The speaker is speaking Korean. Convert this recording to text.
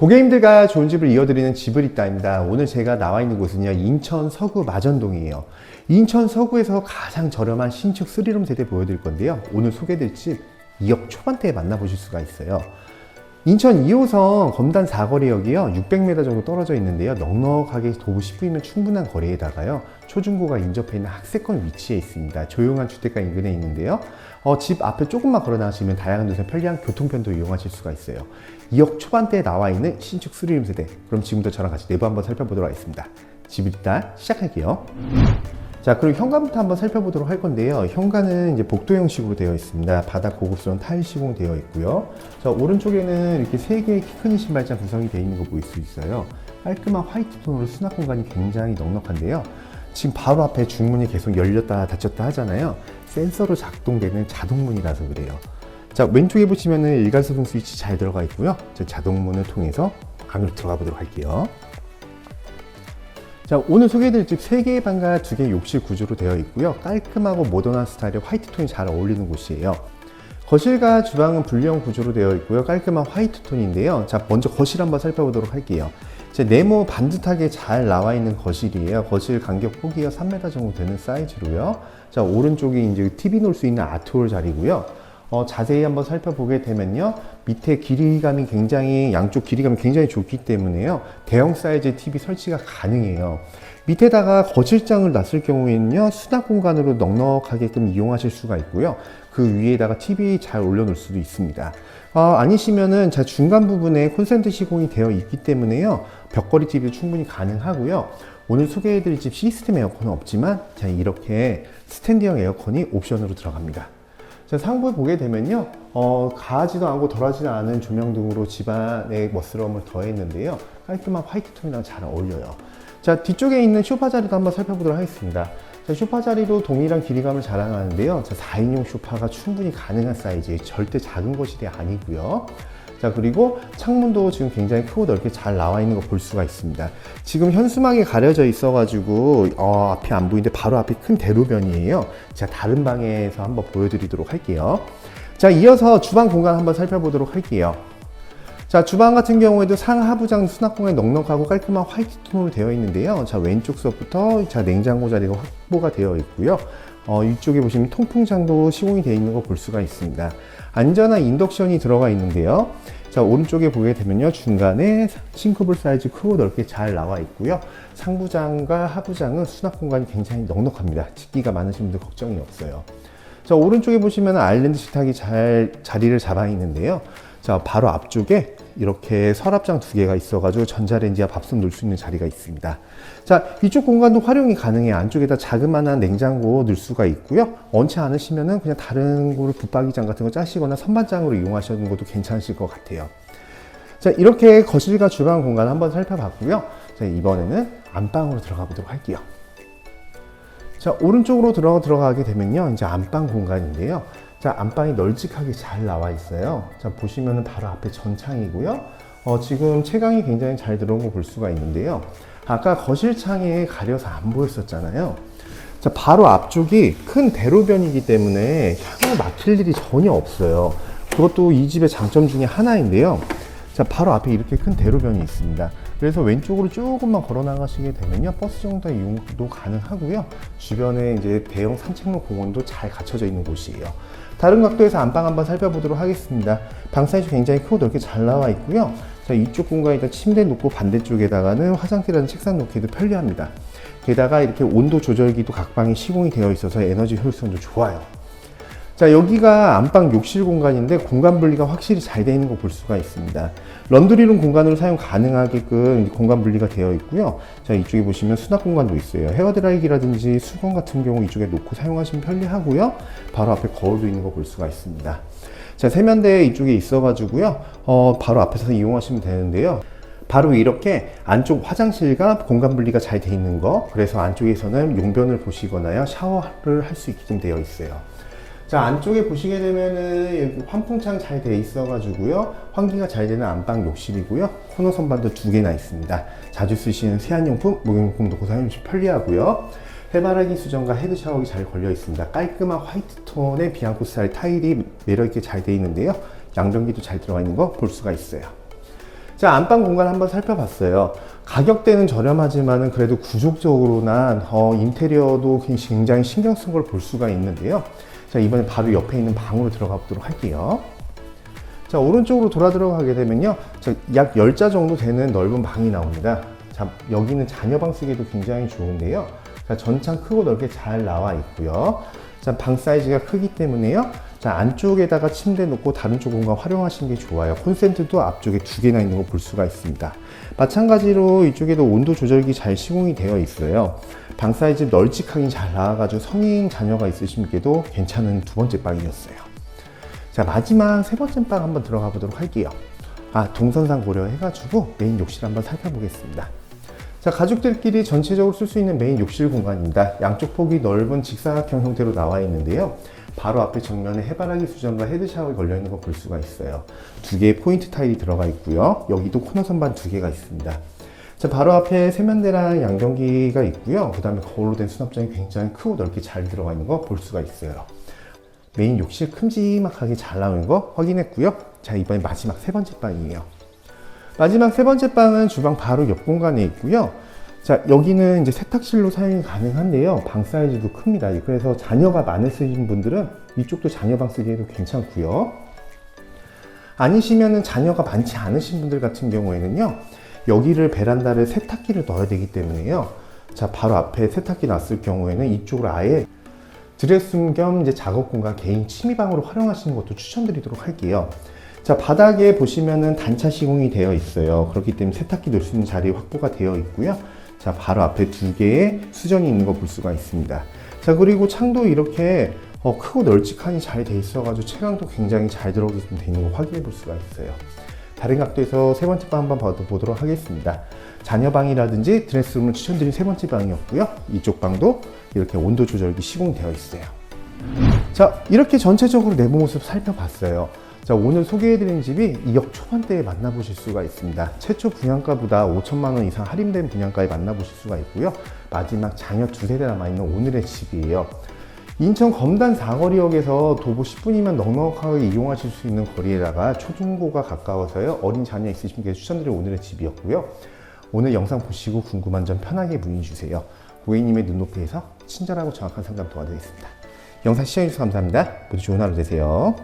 고객님들과 좋은 집을 이어드리는 집을 있다입니다. 오늘 제가 나와 있는 곳은요, 인천 서구 마전동이에요. 인천 서구에서 가장 저렴한 신축 3룸 세대 보여드릴 건데요. 오늘 소개해드릴 집 2억 초반대에 만나보실 수가 있어요. 인천 2호선 검단 사거리역이요. 600m 정도 떨어져 있는데요. 넉넉하게 도보 10분이면 충분한 거리에다가요. 초중고가 인접해 있는 학세권 위치에 있습니다. 조용한 주택가 인근에 있는데요. 어, 집 앞에 조금만 걸어 나가시면 다양한 곳에 편리한 교통편도 이용하실 수가 있어요. 2억 초반대에 나와 있는 신축 3룸 세대. 그럼 지금부터 저랑 같이 내부 한번 살펴보도록 하겠습니다. 집 일단 시작할게요 자, 그리고 현관부터 한번 살펴보도록 할 건데요. 현관은 이제 복도 형식으로 되어 있습니다. 바닥 고급스러운 타일 시공 되어 있고요. 자, 오른쪽에는 이렇게 세 개의 키 큰 신발장 구성이 되어 있는 거 보일 수 있어요. 깔끔한 화이트 톤으로 수납 공간이 굉장히 넉넉한데요. 지금 바로 앞에 중문이 계속 열렸다 닫혔다 하잖아요. 센서로 작동되는 자동문이라서 그래요. 자, 왼쪽에 보시면은 일괄 소등 스위치 잘 들어가 있고요. 자, 자동문을 통해서 안으로 들어가 보도록 할게요. 자, 오늘 소개해드릴 집 3개의 방과 2개의 욕실 구조로 되어 있고요. 깔끔하고 모던한 스타일의 화이트 톤이 잘 어울리는 곳이에요. 거실과 주방은 분리형 구조로 되어 있고요. 깔끔한 화이트 톤인데요. 자, 먼저 거실 한번 살펴보도록 할게요. 제 네모 반듯하게 잘 나와 있는 거실이에요. 거실 간격 폭이요 3m 정도 되는 사이즈로요. 자, 오른쪽이 이제 TV 놓을 수 있는 아트홀 자리고요. 어, 자세히 한번 살펴보게 되면요. 밑에 길이감이 굉장히, 양쪽 길이감이 굉장히 좋기 때문에요. 대형 사이즈의 TV 설치가 가능해요. 밑에다가 거실장을 놨을 경우에는요. 수납 공간으로 넉넉하게끔 이용하실 수가 있고요. 그 위에다가 TV 잘 올려놓을 수도 있습니다. 어, 아니시면은 자 중간 부분에 콘센트 시공이 되어 있기 때문에요. 벽걸이 TV도 충분히 가능하고요. 오늘 소개해드릴 집 시스템 에어컨은 없지만 자 이렇게 스탠드형 에어컨이 옵션으로 들어갑니다. 자, 상부에 보게 되면요, 어, 가하지도 않고 덜하지도 않은 조명 등으로 집안의 멋스러움을 더했는데요. 깔끔한 화이트 톤이랑 잘 어울려요. 자, 뒤쪽에 있는 쇼파 자리도 한번 살펴보도록 하겠습니다. 자, 쇼파 자리도 동일한 길이감을 자랑하는데요. 자, 4인용 쇼파가 충분히 가능한 사이즈, 절대 작은 것이 아니고요. 자 그리고 창문도 지금 굉장히 크고 넓게 잘 나와 있는 거 볼 수가 있습니다. 지금 현수막이 가려져 있어 가지고 어, 앞이 안 보이는데 바로 앞이 큰 대로변이에요. 제가 다른 방에서 한번 보여드리도록 할게요. 자 이어서 주방 공간 한번 살펴보도록 할게요. 자 주방 같은 경우에도 상하부장 수납 공간이 넉넉하고 깔끔한 화이트 톤으로 되어 있는데요. 자 왼쪽 서부터 자 냉장고 자리가 확보가 되어 있고요 어, 이쪽에 보시면 통풍장도 시공이 되어 있는 거 볼 수가 있습니다. 안전한 인덕션이 들어가 있는데요. 자, 오른쪽에 보게 되면요. 중간에 싱크볼 사이즈 크고 넓게 잘 나와 있고요. 상부장과 하부장은 수납 공간이 굉장히 넉넉합니다. 집기가 많으신 분들 걱정이 없어요. 자, 오른쪽에 보시면 아일랜드 식탁이 잘 자리를 잡아 있는데요. 자, 바로 앞쪽에 이렇게 서랍장 두 개가 있어가지고 전자레인지와 밥솥 넣을 수 있는 자리가 있습니다. 자, 이쪽 공간도 활용이 가능해요. 안쪽에다 자그마한 냉장고 넣을 수가 있고요. 원치 않으시면은 그냥 다른 곳을 붙박이장 같은 거 짜시거나 선반장으로 이용하시는 것도 괜찮으실 것 같아요. 자, 이렇게 거실과 주방 공간 한번 살펴봤고요. 자, 이번에는 안방으로 들어가 보도록 할게요. 자, 오른쪽으로 들어, 들어가게 되면요. 이제 안방 공간인데요. 자, 안방이 널찍하게 잘 나와 있어요. 자, 보시면은 바로 앞에 전창이고요. 어, 지금 채광이 굉장히 잘 들어온 거 볼 수가 있는데요. 아까 거실 창에 가려서 안 보였었잖아요. 자, 바로 앞쪽이 큰 대로변이기 때문에 향을 막힐 일이 전혀 없어요. 그것도 이 집의 장점 중에 하나인데요. 자, 바로 앞에 이렇게 큰 대로변이 있습니다. 그래서 왼쪽으로 조금만 걸어 나가시게 되면요. 버스 정도의 이용도 가능하고요. 주변에 이제 대형 산책로 공원도 잘 갖춰져 있는 곳이에요. 다른 각도에서 안방 한번 살펴보도록 하겠습니다. 방 사이즈 굉장히 크고 넓게 잘 나와 있고요. 자, 이쪽 공간에다 침대 놓고 반대쪽에다가는 화장대라는 책상 놓기도 편리합니다. 게다가 이렇게 온도 조절기도 각 방에 시공이 되어 있어서 에너지 효율성도 좋아요. 자, 여기가 안방 욕실 공간인데 공간 분리가 확실히 잘 되어 있는 거 볼 수가 있습니다. 런드리룸 공간으로 사용 가능하게끔 공간 분리가 되어 있고요. 자, 이쪽에 보시면 수납 공간도 있어요. 헤어드라이기라든지 수건 같은 경우 이쪽에 놓고 사용하시면 편리하고요. 바로 앞에 거울도 있는 거 볼 수가 있습니다. 자, 세면대 이쪽에 있어 가지고요. 어, 바로 앞에서 이용하시면 되는데요. 바로 이렇게 안쪽 화장실과 공간 분리가 잘 돼 있는 거 그래서 안쪽에서는 용변을 보시거나요 샤워를 할 수 있게끔 되어 있어요 자 안쪽에 보시게 되면은 환풍창 잘 돼 있어 가지고요. 환기가 잘 되는 안방 욕실이고요. 코너 선반도 두 개나 있습니다. 자주 쓰시는 세안용품 목욕용품 놓고 사용하시 편리하고요. 해바라기 수전과 헤드 샤워기 잘 걸려 있습니다. 깔끔한 화이트 톤의 비앙코 스타일 타일이 매력 있게 잘 돼 있는데요. 양변기도 잘 들어가 있는 거 볼 수가 있어요. 자, 안방 공간 한번 살펴봤어요. 가격대는 저렴하지만은 그래도 구조적으로나 어, 인테리어도 굉장히 신경 쓴 걸 볼 수가 있는데요. 자, 이번에 바로 옆에 있는 방으로 들어가 보도록 할게요. 자, 오른쪽으로 돌아 들어가게 되면요. 자, 약 10자 정도 되는 넓은 방이 나옵니다. 자, 여기는 자녀방 쓰기도 굉장히 좋은데요. 자, 전창 크고 넓게 잘 나와 있고요. 자, 방 사이즈가 크기 때문에요. 자, 안쪽에다가 침대 놓고 다른 쪽 공간 활용하시는 게 좋아요. 콘센트도 앞쪽에 두 개나 있는 거 볼 수가 있습니다. 마찬가지로 이쪽에도 온도 조절기 잘 시공이 되어 있어요. 방 사이즈 널찍하게 잘 나와가지고 성인 자녀가 있으신 분께도 괜찮은 두 번째 방이었어요. 자, 마지막 세 번째 방 한번 들어가 보도록 할게요. 아, 동선상 고려해가지고 메인 욕실 한번 살펴보겠습니다. 자, 가족들끼리 전체적으로 쓸 수 있는 메인 욕실 공간입니다. 양쪽 폭이 넓은 직사각형 형태로 나와 있는데요. 바로 앞에 정면에 해바라기 수전과 헤드샤워가 걸려 있는 거 볼 수가 있어요. 두 개의 포인트 타일이 들어가 있고요. 여기도 코너 선반 두 개가 있습니다. 자, 바로 앞에 세면대랑 양변기가 있고요. 그 다음에 거울로 된 수납장이 굉장히 크고 넓게 잘 들어가 있는 거 볼 수가 있어요. 메인 욕실 큼지막하게 잘 나오는 거 확인했고요. 자, 이번에 마지막 세 번째 방이에요. 마지막 세 번째 방은 주방 바로 옆 공간에 있고요. 자, 여기는 이제 세탁실로 사용이 가능한데요. 방 사이즈도 큽니다. 그래서 자녀가 많으신 분들은 이쪽도 자녀방 쓰기에도 괜찮고요. 아니시면은 자녀가 많지 않으신 분들 같은 경우에는요. 여기를 베란다를 세탁기를 넣어야 되기 때문에요. 자, 바로 앞에 세탁기 놨을 경우에는 이쪽으로 아예 드레스룸 겸 이제 작업 공간 개인 취미방으로 활용하시는 것도 추천드리도록 할게요. 자, 바닥에 보시면은 단차 시공이 되어 있어요. 그렇기 때문에 세탁기 넣을 수 있는 자리 확보가 되어 있고요. 자, 바로 앞에 두 개의 수전이 있는 거 볼 수가 있습니다. 자, 그리고 창도 이렇게 어, 크고 널찍하니 잘 돼 있어가지고 채광도 굉장히 잘 들어오게끔 돼 있는 거 확인해 볼 수가 있어요. 다른 각도에서 세 번째 방 한번 봐도 보도록 하겠습니다. 자녀방이라든지 드레스룸을 추천드린 세 번째 방이었고요. 이쪽 방도 이렇게 온도 조절기 시공되어 있어요. 자, 이렇게 전체적으로 내부 모습 살펴봤어요. 자, 오늘 소개해드린 집이 2억 초반대에 만나보실 수가 있습니다. 최초 분양가보다 5천만 원 이상 할인된 분양가에 만나보실 수가 있고요. 마지막 자녀 두 세 대 남아있는 오늘의 집이에요. 인천 검단 사거리역에서 도보 10분이면 넉넉하게 이용하실 수 있는 거리에다가 초중고가 가까워서요. 어린 자녀 있으신 분께 추천드릴 오늘의 집이었고요. 오늘 영상 보시고 궁금한 점 편하게 문의 주세요. 고객님의 눈높이에서 친절하고 정확한 상담 도와드리겠습니다. 영상 시청해주셔서 감사합니다. 모두 좋은 하루 되세요.